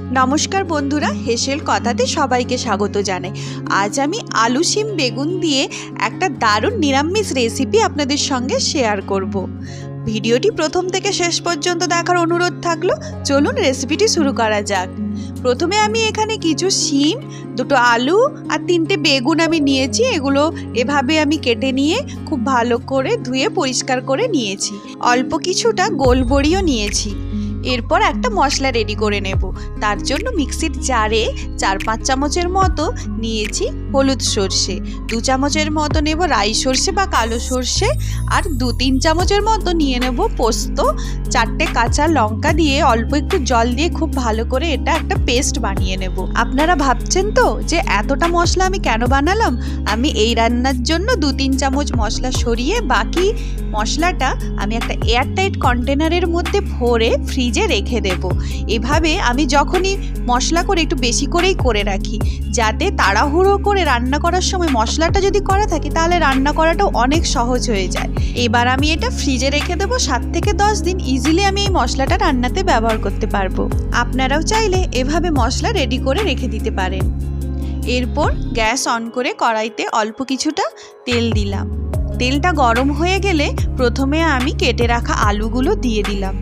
নমস্কার বন্ধুরা, হেসেল কথাতে সবাইকে স্বাগত জানাই। আজ আমি আলু শিম বেগুন দিয়ে একটা দারুণ নিরামিষ রেসিপি আপনাদের সঙ্গে শেয়ার করব। ভিডিওটি প্রথম থেকে শেষ পর্যন্ত দেখার অনুরোধ থাকল, চলুন রেসিপিটি শুরু করা যাক। প্রথমে আমি এখানে কিছু শিম, দুটো আলু আর তিনটে বেগুন আমি নিয়েছি, এগুলো এভাবে আমি কেটে নিয়ে খুব ভালো করে ধুয়ে পরিষ্কার করে নিয়েছি। অল্প কিছুটা গোলবড়িও নিয়েছি। এরপর একটা মশলা রেডি করে নেব। তার জন্য মিক্সির জারে চার পাঁচ চামচের মতো নিয়েছি হলুদ সর্ষে। দু চামচের মতো নেব রাই সর্ষে বা কালো সর্ষে। আর দু তিন চামচের মতো নিয়ে নেব পোস্ত। চারটে কাঁচা লঙ্কা দিয়ে অল্প একটু জল দিয়ে খুব ভালো করে এটা একটা পেস্ট বানিয়ে নেব। আপনারা ভাবছেন তো যে এতটা মশলা আমি কেন বানালাম? আমি এই রান্নার জন্য দু তিন চামচ মশলা সরিয়ে বাকি মশলাটা আমি একটা এয়ারটাইট কন্টেনারের মধ্যে ভরে ফ্রিজে রেখে দেব। এভাবে আমি যখনই মশলা করে একটু বেশি করেই করে রাখি। যাতে তাড়াহুড়ো করে রান্না করার সময় মশলাটা যদি করা থাকে, তাহলে রান্না করাটাও অনেক সহজ হয়ে যায়। এবার আমি এটা ফ্রিজে রেখে দেবো সাত থেকে দশ দিন। ইজিলি আমি এই মশলাটা রান্নাতে ব্যবহার করতে পারব। আপনারাও চাইলে এভাবে মশলা রেডি করে রেখে দিতে পারেন। এরপর গ্যাস অন করে কড়াইতে অল্প কিছুটা তেল দিলাম। তেলটা গরম হয়ে গেলে প্রথমে আমি কেটে রাখা আলুগুলো দিয়ে দিলাম।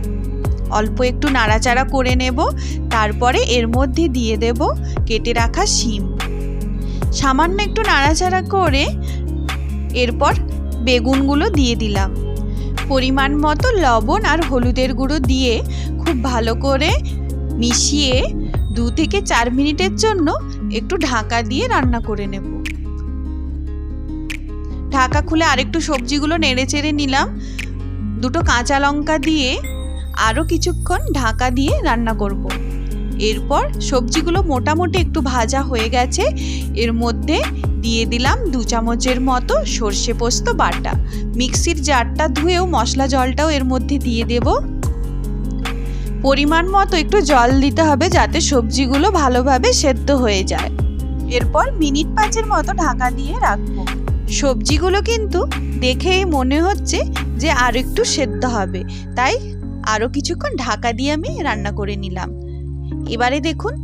অল্প একটু নাড়াচাড়া করে নেব, তারপরে এর মধ্যে দিয়ে দেব কেটে রাখা শিম। সামান্য একটু নাড়াচাড়া করে এরপর বেগুনগুলো দিয়ে দিলাম। পরিমাণ মতো লবণ আর হলুদের গুঁড়ো দিয়ে খুব ভালো করে মিশিয়ে দু থেকে চার মিনিটের জন্য একটু ঢাকা দিয়ে রান্না করে নেব। ঢাকা খুলে আরেকটু সবজিগুলো নেড়ে চেড়ে নিলাম। দুটো কাঁচা লঙ্কা দিয়ে আরও কিছুক্ষণ ঢাকা দিয়ে রান্না করব। এরপর সবজিগুলো মোটামুটি একটু ভাজা হয়ে গেছে। এর মধ্যে দিয়ে দিলাম দু চামচের মতো সর্ষে পোস্ত বাটা। মিক্সির জারটা ধুয়েও মশলা জলটাও এর মধ্যে দিয়ে দেব। পরিমাণ মতো একটু জল দিতে হবে যাতে সবজিগুলো ভালোভাবে সেদ্ধ হয়ে যায়। এরপর মিনিট পাঁচের মতো ঢাকা দিয়ে রাখব। সবজিগুলো কিন্তু দেখেই মনে হচ্ছে যে আর একটু সেদ্ধ হবে, তাই আরও কিছুক্ষণ ঢাকা দিয়ে আমি রান্না করে নিলাম। এবারে দেখুন,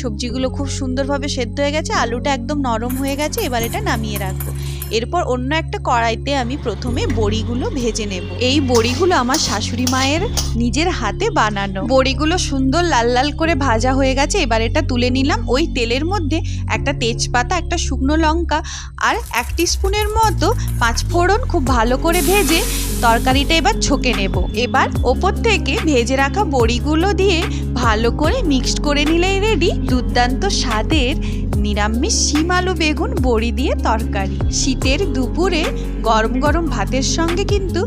সবজিগুলো খুব সুন্দরভাবে সেদ্ধ হয়ে গেছে, আলুটা একদম নরম হয়ে গেছে, এবার এটা নামিয়ে রাখব। এরপর অন্য একটা কড়াইতে আমি প্রথমে বড়িগুলো ভেজে নেব। এই বড়িগুলো আমার শাশুড়ি মায়ের নিজের হাতে বানানো। বড়িগুলো সুন্দর লাল লাল করে ভাজা হয়ে গেছে, এবার এটা তুলে নিলাম। ওই তেলের মধ্যে একটা তেজপাতা, একটা শুকনো লঙ্কা আর এক স্পুনের মতো পাঁচ ফোড়ন খুব ভালো করে ভেজে তরকারিটা এবার ছকে নেব। এবার ওপর থেকে ভেজে রাখা বড়িগুলো দিয়ে ভালো করে মিক্সড করে নিলেই রেডি দুর্দান্ত স্বাদের নিরামিষ শিম আলু বেগুন বড়ি দিয়ে তরকারি। শীতের দুপুরে গরম গরম ভাতের সঙ্গে কিন্তু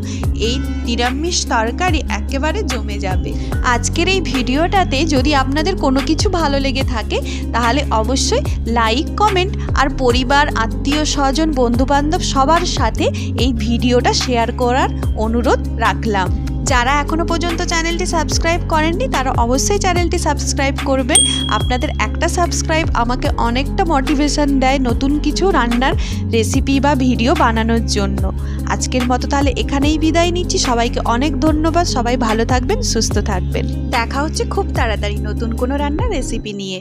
এই নিরামিষ তরকারি একেবারে জমে যাবে। আজকের এই ভিডিওটাতে যদি আপনাদের কোনো কিছু ভালো লেগে থাকে, তাহলে অবশ্যই লাইক, কমেন্ট আর পরিবার, আত্মীয়, স্বজন, বন্ধুবান্ধব সবার সাথে এই ভিডিওটা শেয়ার করার অনুরোধ রাখলাম। যারা এখনও পর্যন্ত চ্যানেলটি সাবস্ক্রাইব করেননি, তারা অবশ্যই চ্যানেলটি সাবস্ক্রাইব করবেন। আপনাদের একটা সাবস্ক্রাইব আমাকে অনেকটা মোটিভেশন দেয় নতুন কিছু রান্নার রেসিপি বা ভিডিও বানানোর জন্য। আজকের মতো তাহলে এখানেই বিদায় নিচ্ছি। সবাইকে অনেক ধন্যবাদ। সবাই ভালো থাকবেন, সুস্থ থাকবেন। দেখা হচ্ছে খুব তাড়াতাড়ি নতুন কোনো রান্নার রেসিপি নিয়ে।